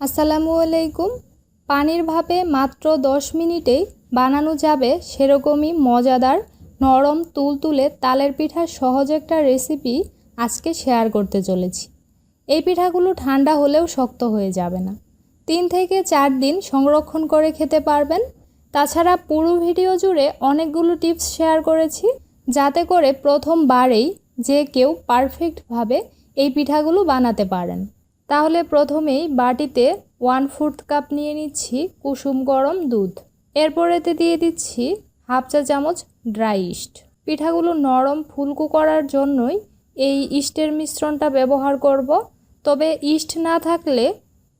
আসসালামু আলাইকুম। পানির ভাপে মাত্র দশ মিনিটেই বানানো যাবে সেরকমই মজাদার নরম তুলতুলে তালের পিঠার সহজ একটা রেসিপি আজকে শেয়ার করতে চলেছি। এই পিঠাগুলো ঠান্ডা হলেও শক্ত হয়ে যাবে না। তিন থেকে চার দিন সংরক্ষণ করে খেতে পারবেন। তাছাড়া পুরো ভিডিও জুড়ে অনেকগুলো টিপস শেয়ার করেছি, যাতে করে প্রথমবারেই যে কেউ পারফেক্টভাবে এই পিঠাগুলো বানাতে পারেন। তাহলে প্রথমেই বাটিতে ওয়ান ফোর্থ কাপ নিয়ে নিচ্ছি কুসুম গরম দুধ। এরপর এতে দিয়ে দিচ্ছি হাফ চা চামচ ড্রাই ইস্ট পিঠাগুলো নরম ফুলকো করার জন্যই এই ইস্টের মিশ্রণটা ব্যবহার করব। তবে ইস্ট না থাকলে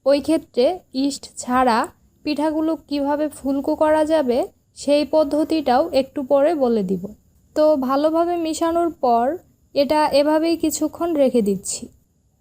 ওই ক্ষেত্রে ইস্ট ছাড়া পিঠাগুলো কীভাবে ফুলকো করা যাবে সেই পদ্ধতিটাও একটু পরে বলে দিব। তো ভালোভাবে মিশানোর পর এটা এভাবেই কিছুক্ষণ রেখে দিচ্ছি।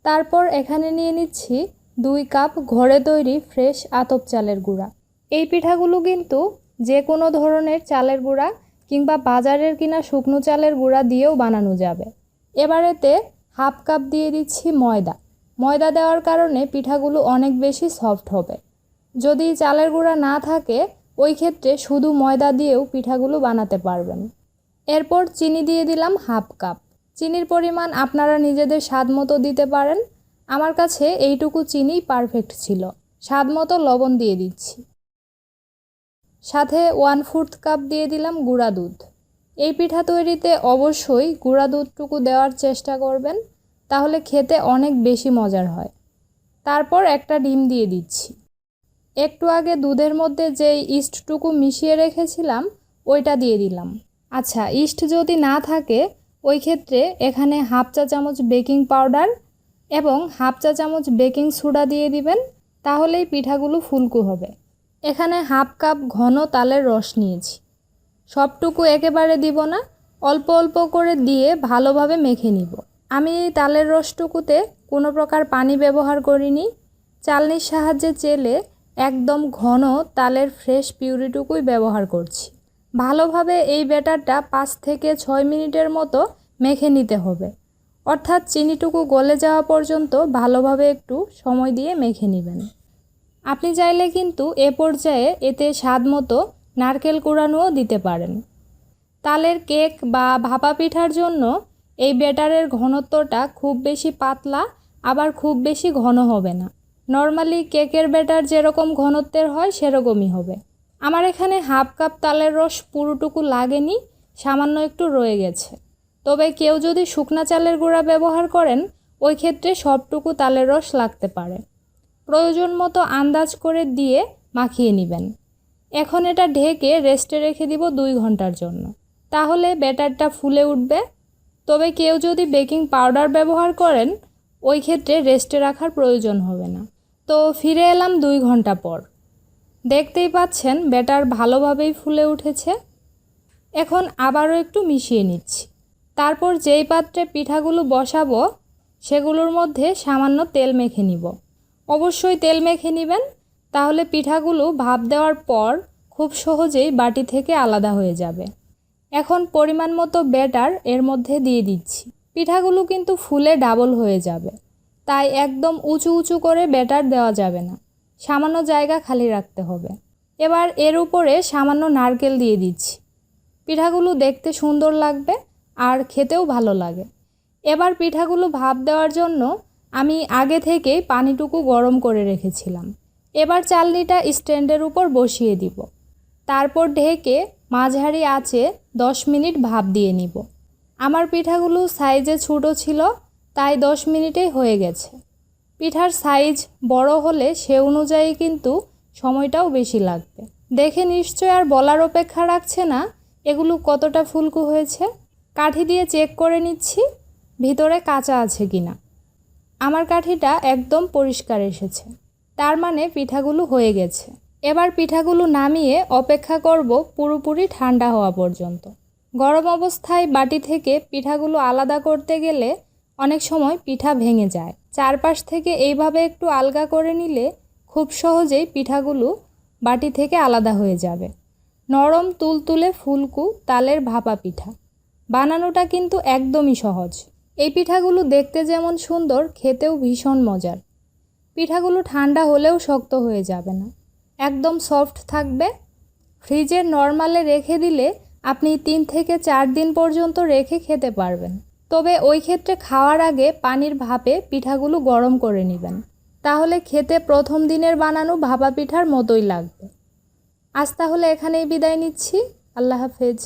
তারপর এখানে নিয়ে নিচ্ছি দুই কাপ ঘরে তৈরি ফ্রেশ আতপ চালের গুঁড়া। এই পিঠাগুলো কিন্তু যে কোনো ধরনের চালের গুঁড়া কিংবা বাজারের কিনা শুকনো চালের গুঁড়া দিয়েও বানানো যাবে। এবারেতে হাফ কাপ দিয়ে দিচ্ছি ময়দা। ময়দা দেওয়ার কারণে পিঠাগুলো অনেক বেশি সফট হবে। যদি চালের গুঁড়া না থাকে, ওই ক্ষেত্রে শুধু ময়দা দিয়েও পিঠাগুলো বানাতে পারবেন। এরপর চিনি দিয়ে দিলাম হাফ কাপ। চিনির পরিমাণ আপনারা নিজেদের স্বাদ মতো দিতে পারেন। আমার কাছে এইটুকু চিনি পারফেক্ট ছিল। স্বাদ মতো লবণ দিয়ে দিচ্ছি। সাথে ওয়ান ফোর্থ কাপ দিয়ে দিলাম গুঁড়া দুধ। এই পিঠা তৈরিতে অবশ্যই গুঁড়া দুধটুকু দেওয়ার চেষ্টা করবেন, তাহলে খেতে অনেক বেশি মজার হয়। তারপর একটা ডিম দিয়ে দিচ্ছি। একটু আগে দুধের মধ্যে যেই ইস্টটুকু মিশিয়ে রেখেছিলাম, ওইটা দিয়ে দিলাম। আচ্ছা ইস্ট যদি না থাকে ওই ক্ষেত্রে এখানে হাফ চা চামচ বেকিং পাউডার এবং হাফ চা চামচ বেকিং সোডা দিয়ে দিবেন, তাহলেই পিঠাগুলো ফুলকু হবে। এখানে হাফ কাপ ঘন তালের রস নিয়েছি। সবটুকু একেবারে দিব না, অল্প অল্প করে দিয়ে ভালোভাবে মেখে নিব। আমি এই তালের রসটুকুতে কোনো প্রকার পানি ব্যবহার করিনি। চালনির সাহায্যে চেলে একদম ঘন তালের ফ্রেশ পিউরিটুকুই ব্যবহার করছি। ভালোভাবে এই ব্যাটারটা পাঁচ থেকে ছয় মিনিটের মতো মেখে নিতে হবে। অর্থাৎ চিনিটুকু গলে যাওয়া পর্যন্ত ভালোভাবে একটু সময় দিয়ে মেখে নেবেন। আপনি চাইলে কিন্তু এ পর্যায়ে এতে স্বাদ মতো নারকেল কুড়ানোও দিতে পারেন। তালের কেক বা ভাপা পিঠার জন্য এই ব্যাটারের ঘনত্বটা খুব বেশি পাতলা, আবার খুব বেশি ঘন হবে না। নর্মালি কেকের ব্যাটার যেরকম ঘনত্বের হয়, সেরকমই হবে। আমার এখানে হাফ কাপ তালের রস পুরোটুকু লাগেনি, সামান্য একটু রয়ে গেছে। তবে কেউ যদি শুকনা চালের গুঁড়া ব্যবহার করেন, ওই ক্ষেত্রে সবটুকু তালের রস লাগতে পারে। প্রয়োজন মতো আন্দাজ করে দিয়ে মাখিয়ে নেবেন। এখন এটা ঢেকে রেস্টে রেখে দিব দুই ঘণ্টার জন্য। তাহলে ব্যাটারটা ফুলে উঠবে। তবে কেউ যদি বেকিং পাউডার ব্যবহার করেন, ওই ক্ষেত্রে রেস্টে রাখার প্রয়োজন হবে না। তো ফিরে এলাম দুই ঘণ্টা পর। দেখতেই পাচ্ছেন ব্যাটার ভালোভাবেই ফুলে উঠেছে। এখন আবারও একটু মিশিয়ে নিচ্ছি। তারপর যেই পাত্রে পিঠাগুলো বসাবো, সেগুলোর মধ্যে সামান্য তেল মেখে নিব। অবশ্যই তেল মেখে নেবেন, তাহলে পিঠাগুলো ভাপ দেওয়ার পর খুব সহজেই বাটি থেকে আলাদা হয়ে যাবে। এখন পরিমাণ মতো ব্যাটার এর মধ্যে দিয়ে দিচ্ছি। পিঠাগুলো কিন্তু ফুলে ডাবল হয়ে যাবে, তাই একদম উঁচু উঁচু করে ব্যাটার দেওয়া যাবে না। সামান্য জায়গা খালি রাখতে হবে। এবার এর উপরে সামান্য নারকেল দিয়ে দিচ্ছি। পিঠাগুলো দেখতে সুন্দর লাগবে আর খেতেও ভালো লাগে। এবার পিঠাগুলো ভাপ দেওয়ার জন্য আমি আগে থেকেই পানিটুকু গরম করে রেখেছিলাম। এবার চালনিটা স্ট্যান্ডের উপর বসিয়ে দিব। তারপর ঢেকে মাঝারি আঁচে দশ মিনিট ভাপ দিয়ে নিব। আমার পিঠাগুলো সাইজে ছোটো ছিল, তাই দশ মিনিটেই হয়ে গেছে। পিঠার সাইজ বড় হলে সে অনুযায়ী কিন্তু সময়টাও বেশি লাগবে। দেখে নিশ্চয় আর বলার অপেক্ষা রাখছে না, এগুলো কতটা ফুলকু হয়েছে? কাঠি দিয়ে চেক করে নিচ্ছি, ভিতরে কাঁচা আছে কি না আমার কাঠিটা একদম পরিষ্কার এসেছে। তার মানে পিঠাগুলো হয়ে গেছে। এবার পিঠাগুলো নামিয়ে অপেক্ষা করব পুরোপুরি ঠান্ডা হওয়া পর্যন্ত। গরম অবস্থায় বাটি থেকে পিঠাগুলো আলাদা করতে গেলে অনেক সময় পিঠা ভেঙে যায়। চারপাশ থেকে এইভাবে একটু আলগা করে নিলে খুব সহজেই পিঠাগুলো বাটি থেকে আলাদা হয়ে যাবে। নরম তুলতুলে ফুলকু তালের ভাপা পিঠা। বানানোটা কিন্তু একদমই সহজ। এই পিঠাগুলো দেখতে যেমন সুন্দর, খেতেও ভীষণ মজার। পিঠাগুলো ঠান্ডা হলেও শক্ত হয়ে যাবে না। একদম সফট থাকবে। ফ্রিজের নর্মালে রেখে দিলে আপনি তিন থেকে চার দিন পর্যন্ত রেখে খেতে পারবেন। তবে ওই ক্ষেত্রে খাওয়ার আগে পানির ভাপে পিঠাগুলো গরম করে নেবেন। তাহলে খেতে প্রথম দিনের বানানো ভাপা পিঠার মতোই লাগবে। আজ তাহলে এখানেই বিদায় নিচ্ছি। আল্লাহ হাফেজ।